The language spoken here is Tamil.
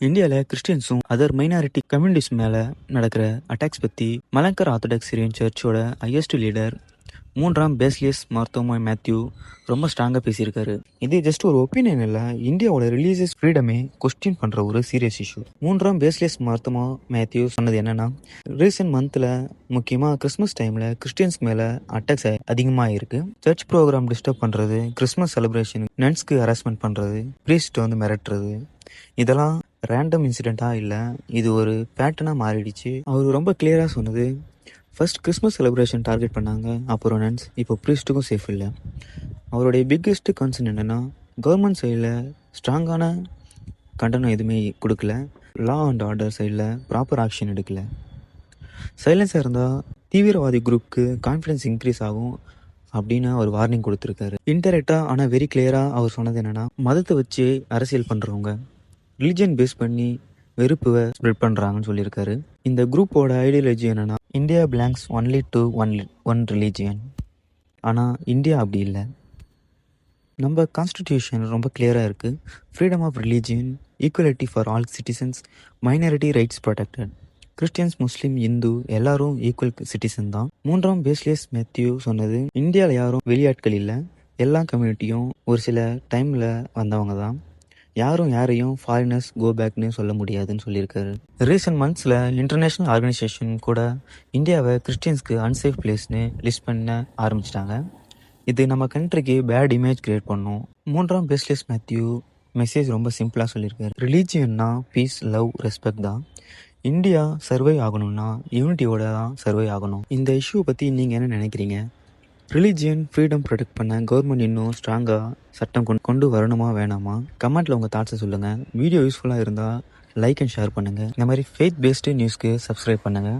இந்தியாவில் கிறிஸ்டியன்ஸும் அதர் மைனாரிட்டி கம்யூனிட்டிஸ் மேலே நடக்கிற அட்டாக்ஸ் பற்றி மலங்கர் ஆர்த்தடாக்ஸ் சிரியன் சர்ச்சோட ஹையஸ்ட் லீடர் மூன்றாம் பேஸ்லியஸ் மார்த்தோமா மேத்யூ ரொம்ப ஸ்ட்ராங்காக பேசியிருக்காரு. இது ஜஸ்ட் ஒரு ஒப்பீனியன் இல்லை இந்தியாவோட ரிலீஜியஸ் ஃப்ரீடமே கொஸ்டின் பண்ணுற ஒரு சீரியஸ் இஷ்யூ மூன்றாம் பேஸ்லியஸ் மார்த்தோமா மேத்யூ சொன்னது என்னன்னா ரீசெண்ட் மந்தில் முக்கியமாக கிறிஸ்மஸ் டைமில் கிறிஸ்டியன்ஸ் மேலே அட்டாக்ஸ் அதிகமாக இருக்குது சர்ச் ப்ரோக்ராம் டிஸ்டர்ப் பண்ணுறது கிறிஸ்மஸ் செலிப்ரேஷன் நன்ஸ்க்கு ஹராஸ்மெண்ட் பண்ணுறது ப்ரீஸ்ட் வந்து மிரட்டுறது இதெல்லாம் ரேண்டம் இன்சிடெண்ட்டாக இல்லை இது ஒரு பேட்டர்னாக மாறிடுச்சு. அவர் ரொம்ப கிளியராக சொன்னது ஃபர்ஸ்ட் கிறிஸ்மஸ் செலிப்ரேஷன் டார்கெட் பண்ணாங்க. அப்புறம் நன்ஸ் இப்போ ப்ரீஸ்ட்டுக்கும் சேஃப் இல்லை. அவருடைய பிக்கெஸ்ட் கன்சர்ன் என்னென்னா கவர்மெண்ட் சைடில் ஸ்ட்ராங்கான கண்டனம் எதுவுமே கொடுக்கல. லா அண்ட் ஆர்டர் சைடில் ப்ராப்பர் ஆக்ஷன் எடுக்கல. சைலன்ஸாக இருந்தால் தீவிரவாதி குரூப்புக்கு கான்ஃபிடன்ஸ் இன்க்ரீஸ் ஆகும் அப்படின்னு அவர் வார்னிங் கொடுத்துருக்காரு. இன்டெரக்டாக ஆனால் வெரி கிளியராக அவர் சொன்னது என்னென்னா மதத்தை வச்சு அரசியல் பண்ணுறவங்க ரிலிஜன் பேஸ் பண்ணி வெறுப்புவை ஸ்ப்ரெட் பண்ணுறாங்கன்னு சொல்லியிருக்காரு. இந்த குரூப்போட ஐடியாலஜி என்னென்னா India belongs only to one one religion ஆனால் இந்தியா அப்படி இல்லை. நம்ம கான்ஸ்டிடியூஷன் ரொம்ப கிளியராக இருக்குது freedom of religion equality for all citizens minority rights protected Christians Muslim Hindu எல்லாரும் ஈக்குவல் சிட்டிசன் தான். மூன்றாம் பேஸ்லியஸ் மேத்யூ சொன்னது இந்தியாவில் யாரும் வெளியாட்கள் இல்லை. எல்லா கம்யூனிட்டியும் ஒரு சில டைமில் வந்தவங்க தான். யாரும் யாரையும் ஃபாரினர்ஸ் கோ பேக்னு சொல்ல முடியாதுன்னு சொல்லியிருக்காரு. ரீசெண்ட் மந்த்ஸில் இன்டர்நேஷ்னல் ஆர்கனைசேஷன் கூட இந்தியாவை கிறிஸ்டியன்ஸ்க்கு அன்சேஃப் பிளேஸ்னு லிஸ்ட் பண்ண ஆரம்பிச்சிட்டாங்க. இது நம்ம கண்ட்ரிக்கு பேட் இமேஜ் கிரியேட் பண்ணும். மூன்றாம் பேஸ்லெஸ் மேத்யூ மெசேஜ் ரொம்ப சிம்பிளாக சொல்லியிருக்காரு. ரிலீஜியன்னா பீஸ் லவ் ரெஸ்பெக்ட் தான். இந்தியா சர்வை ஆகணும்னா யூனிட்டியோட தான் சர்வை ஆகணும். இந்த இஷ்யூ பற்றி நீங்கள் என்ன நினைக்கிறீங்க? ரிலீஜியன் ஃப்ரீடம் ப்ரொடெக்ட் பண்ண கவர்மெண்ட் இன்னும் ஸ்ட்ராங்காக சட்டம் கொண்டு கொண்டு வரணுமா வேணாமா? கமெண்ட்டில் உங்கள் தாட்ஸை சொல்லுங்கள் வீடியோ யூஸ்ஃபுல்லாக இருந்தால் லைக் அண்ட் ஷேர் பண்ணுங்கள் இந்த மாதிரி ஃபேத் பேஸ்டு நியூஸ்க்கு சப்ஸ்கிரைப் பண்ணுங்கள்